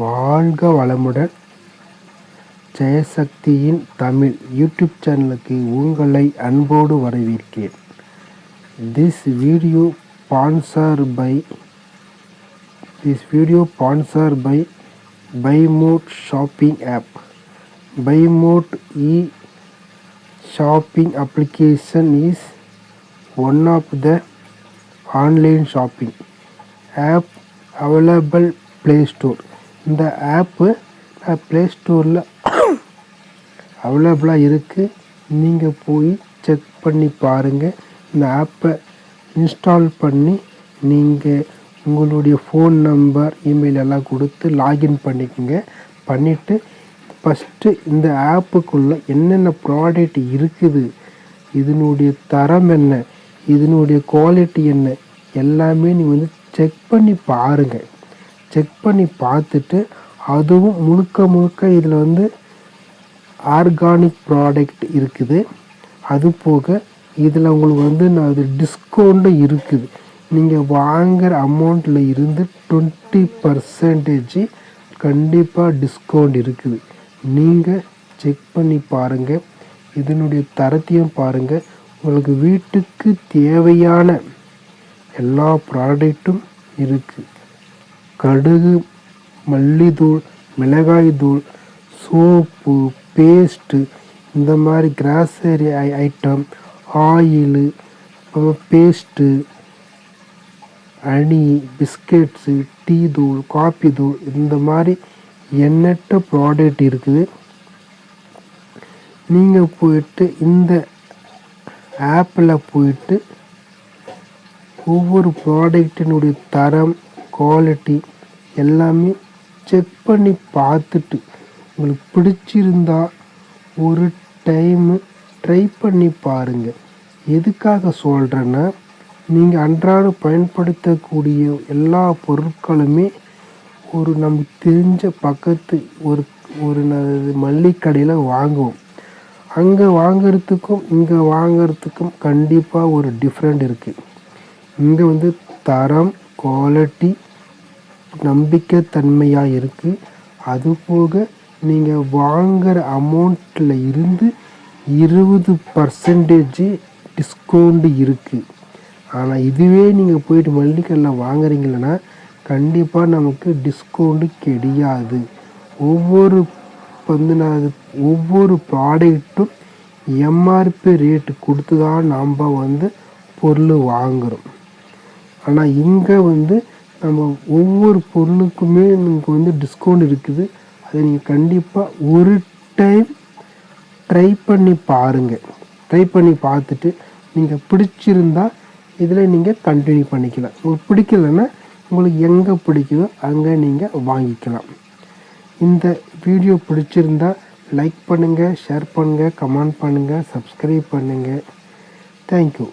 வாழ்க வளமுடன். ஜெயசக்தியின் தமிழ் யூடியூப் சேனலுக்கு உங்களை அன்போடு வரவேற்கிறேன். This video sponsor by this video sponsor by பைமோட் shopping app பைமோட் e shopping application is one of the online shopping app available play store இந்த app play ஸ்டோரில் அவைலபிளாக இருக்குது நீங்கள் போய் செக் பண்ணி பாருங்கள் இந்த ஆப்பை இன்ஸ்டால் பண்ணி நீங்கள் உங்களுடைய ஃபோன் நம்பர் இமெயில் எல்லாம் கொடுத்து லாகின் பண்ணிக்கோங்க. பண்ணிவிட்டு ஃபஸ்ட்டு இந்த ஆப்புக்குள்ளே என்னென்ன ப்ராடக்ட் இருக்குது இதனுடைய தரம் என்ன இதனுடைய குவாலிட்டி என்ன எல்லாமே நீங்கள் வந்து செக் பண்ணி பாருங்கள் செக் பண்ணி பார்த்துட்டு அதுவும் முழுக்க முழுக்க இதில் வந்து ஆர்கானிக் ப்ராடக்ட் இருக்குது. அது போக இதில் உங்களுக்கு வந்து நான் அது டிஸ்கவுண்ட்டும் இருக்குது. நீங்கள் வாங்குகிற அமௌண்ட்டில் இருந்து டுவெண்ட்டி பர்சன்டேஜ் கண்டிப்பாக டிஸ்கவுண்ட் இருக்குது. நீங்கள் செக் பண்ணி பாருங்கள் இதனுடைய தரத்தையும் பாருங்கள் உங்களுக்கு வீட்டுக்கு தேவையான எல்லா ப்ராடக்ட்டும் இருக்குது கடுகு மல்லித்தூள் மிளகாய் தூள் சோப்பு பேஸ்ட்டு இந்த மாதிரி கிராசரி ஐ ஐட்டம் ஆயிலு அப்புறம் பேஸ்ட்டு அணி பிஸ்கெட்ஸு டீ தூள் காப்பி தூள் இந்த மாதிரி எண்ணற்ற ப்ராடக்ட் இருக்குது. நீங்கள் போயிட்டு இந்த ஆப்பில் போயிட்டு ஒவ்வொரு ப்ராடக்டினுடைய தரம் குவாலிட்டி எல்லாமே செக் பண்ணி பார்த்துட்டு உங்களுக்கு பிடிச்சிருந்தா ஒரு டைமு ட்ரை பண்ணி பாருங்கள் எதுக்காக சொல்கிறேன்னா நீங்கள் அன்றாடம் பயன்படுத்தக்கூடிய எல்லா பொருட்களுமே ஒரு நமக்கு தெரிஞ்ச பக்கத்து ஒரு ஒரு மல்லிகை கடையில் வாங்குவோம். அங்கே வாங்குறதுக்கும் இங்கே வாங்கிறதுக்கும் கண்டிப்பாக ஒரு டிஃப்ரெண்ட் இருக்குது இங்கே வந்து தரம் குவாலிட்டி நம்பிக்கைத்தன்மையாக இருக்குது அது போக நீங்கள் வாங்குகிற அமௌண்ட்டில் இருந்து இருபது பர்சன்டேஜ் டிஸ்கவுண்ட் இருக்குது ஆனால் இதுவே நீங்கள் போயிட்டு கடையில் வாங்குறீங்களன்னா கண்டிப்பாக நமக்கு டிஸ்கவுண்ட்டு கிடையாது. ஒவ்வொரு வந்து நான் ஒவ்வொரு ப்ராடக்ட்டும் எம்ஆர்பி ரேட்டு கொடுத்து தான் நாம் வந்து பொருள் வாங்குகிறோம் ஆனால் இங்கே வந்து நம்ம ஒவ்வொரு பொருளுக்குமே நமக்கு வந்து டிஸ்கவுண்ட் இருக்குது. அதை நீங்கள் கண்டிப்பாக ஒரு டைம் ட்ரை பண்ணி பாருங்கள் ட்ரை பண்ணி பார்த்துட்டு நீங்கள் பிடிச்சிருந்தா இதில் நீங்கள் கண்டினியூ பண்ணிக்கலாம். உங்களுக்கு பிடிக்கலன்னா உங்களுக்கு எங்கே பிடிக்குதோ அங்கே நீங்கள் வாங்கிக்கலாம். இந்த வீடியோ பிடிச்சிருந்தா லைக் பண்ணுங்கள் ஷேர் பண்ணுங்கள் கமெண்ட் பண்ணுங்கள் சப்ஸ்கிரைப் பண்ணுங்கள் தேங்க்யூ